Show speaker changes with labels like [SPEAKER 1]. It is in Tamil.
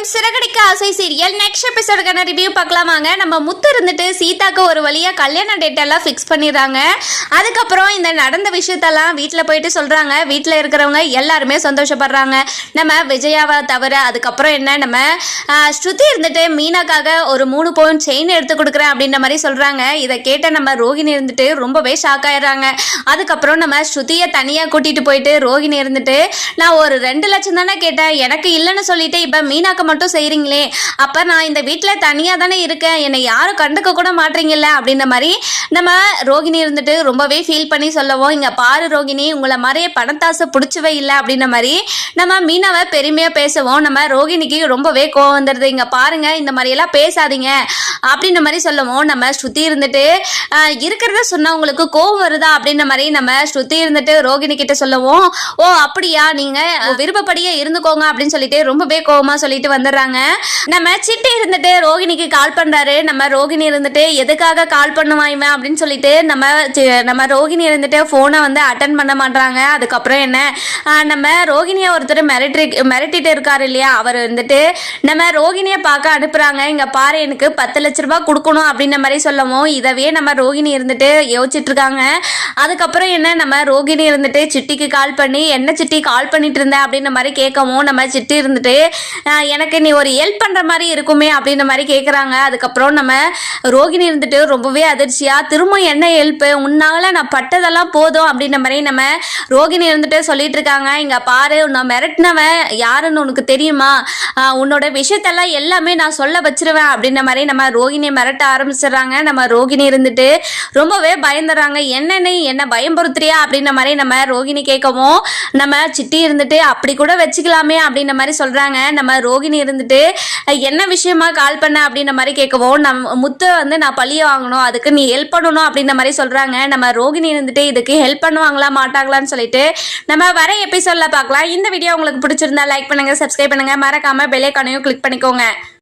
[SPEAKER 1] வணக்கம். சிறகடிக்க ஆசை சீரியல். நெக்ஸ்ட் எபிசோடுக்கான ரிவ்யூ பார்க்கலாமாங்க. நம்ம முத்து இருந்துட்டு சீதாக்கு ஒரு வழியாக கல்யாண டேட் எல்லாம் ஃபிக்ஸ் பண்ணிடுறாங்க. அதுக்கப்புறம் இந்த நடந்த விஷயத்தெல்லாம் வீட்டில் போயிட்டு சொல்கிறாங்க வீட்டில் இருக்கிறவங்க எல்லாருமே சந்தோஷப்படுறாங்க. நம்ம விஜயாவை தவிர அதுக்கப்புறம் என்ன? நம்ம ஸ்ருதி இருந்துட்டு மீனாக்காக ஒரு மூணு பவுன் செயின் எடுத்து கொடுக்குறேன் அப்படின்ற மாதிரி சொல்கிறாங்க இதை கேட்ட நம்ம ரோஹிணி இருந்துட்டு ரொம்பவே ஷாக் ஆயிடுறாங்க. அதுக்கப்புறம் நம்ம ஸ்ருதியை தனியாக கூட்டிகிட்டு போயிட்டு ரோஹிணி இருந்துட்டு நான் ஒரு ரெண்டு லட்சம் தானே கேட்டேன். எனக்கு இல்லைன்னு சொல்லிட்டு இப்போ மீனாக்க மட்டும் செய்கிறீங்களே அப்போ நான் இந்த வீட்டில் தனியாக தானே இருக்கேன் என்னை யாரும் கண்டுக்க கூட மாட்டீங்கல்ல அப்படின்ற மாதிரி நம்ம ரோகிணி இருந்துட்டு ரொம்பவே ஃபீல் பண்ணி சொல்லவும் இங்கே பாரு ரோகிணி உங்களை மாதிரியே பணத்தாசை பிடிச்சவே இல்லை அப்படின்ற மாதிரி நம்ம மீனாவை பெருமையாக பேசவும். நம்ம ரோகிணிக்கு ரொம்பவே கோவம் வந்துடுது இங்கே பாருங்க இந்த மாதிரியெல்லாம் பேசாதீங்க அப்படின்ற மாதிரி சொல்லவும் நம்ம ஸ்ருதி இருந்துட்டு இருக்கிறத சொன்னா உங்களுக்கு கோவம் வருதா அப்படின்ற மாதிரி நம்ம ஸ்ருதி இருந்துட்டு ரோகிணி கிட்ட சொல்லவும் ஓ அப்படியா நீங்க விருப்பப்படியே இருந்துக்கோங்க அப்படின்னு சொல்லிட்டு ரொம்பவே கோவமா சொல்லிட்டு வந்துடுறாங்க. நம்ம சிட்டி இருந்துட்டு ரோகிணிக்கு கால் பண்றாரு. நம்ம ரோகிணி இருந்துட்டு எதுக்காக கால் பண்ணுவான் இவன் அப்படின்னு சொல்லிட்டு நம்ம சி- நம்ம ரோகிணி இருந்துட்டு ஃபோனை வந்து அட்டன் பண்ண மாட்டாங்க அதுக்கப்புறம் என்ன? நம்ம ரோகிணியை ஒருத்தர் மிரட்டி மிரட்டிட்டு இருக்காரு இல்லையா? அவர் வந்துட்டு நம்ம ரோகிணியை பார்க்க அனுப்புறாங்க. இங்க பாரு எனக்கு பத்து லட்ச ரூபாய் கொடுக்கணும் அப்படின்ற மாதிரி சொல்லவும் இதவே நம்ம ரோகிணி இருந்துட்டு யோசிச்சுட்டு இருக்காங்க. அதுக்கப்புறம் என்ன? நம்ம ரோகிணி இருந்துட்டு சிட்டிக்கு கால் பண்ணி என்ன சிட்டி கால் பண்ணிட்டு இருந்த? அப்படின்ற மாதிரி கேட்கவும் நம்ம சிட்டி இருந்துட்டு எனக்கு எனக்கு நீ ஒரு ஹெல்ப் பண்ணுற மாதிரி இருக்குமே அப்படின்ற மாதிரி கேட்குறாங்க அதுக்கப்புறம் நம்ம ரோகிணி இருந்துட்டு ரொம்பவே அதிர்ச்சியாக திரும்ப என்ன ஹெல்ப் உன்னால நான் பட்டதெல்லாம் போதும் அப்படின்ற மாதிரி நம்ம ரோகிணி இருந்துட்டு சொல்லிட்டு இருக்காங்க. இங்கே பாரு நான் மிரட்டினவன் யாருன்னு உனக்கு தெரியுமா? உன்னோட விஷயத்தெல்லாம் எல்லாமே நான் சொல்ல வச்சிருவேன் அப்படின்ற மாதிரி நம்ம ரோகிணியை மிரட்ட ஆரம்பிச்சிடுறாங்க. நம்ம ரோகிணி இருந்துட்டு ரொம்பவே பயந்துடுறாங்க. என்ன என்ன பயம்படுத்துறியா அப்படின்ற மாதிரி நம்ம ரோகிணி கேட்கவும் நம்ம சிட்டி இருந்துட்டு அப்படி கூட வச்சுக்கலாமே அப்படின்ற மாதிரி சொல்கிறாங்க நம்ம ரோகிணி இருந்துட்டு என்ன விஷயமா கால் பண்ண? அப்படின்ற மாதிரி கேட்கவும் நம்ம முத்து வந்து நான் பழிய வாங்கணும் அதுக்கு நீ ஹெல்ப் பண்ணணும் அப்படின்ற மாதிரி சொல்றாங்க. நம்ம ரோகிணி இருந்துட்டு இதுக்கு ஹெல்ப் பண்ணுவாங்களா மாட்டாங்களான்னு சொல்லிட்டு நம்ம வர எபிசோட்ல பார்க்கலாம். இந்த வீடியோ உங்களுக்கு பிடிச்சிருந்தா லைக் பண்ணுங்க சப்ஸ்கிரைப் பண்ணுங்க. மறக்காம பெல் ஐக்கானையும் கிளிக் பண்ணிக்கோங்க.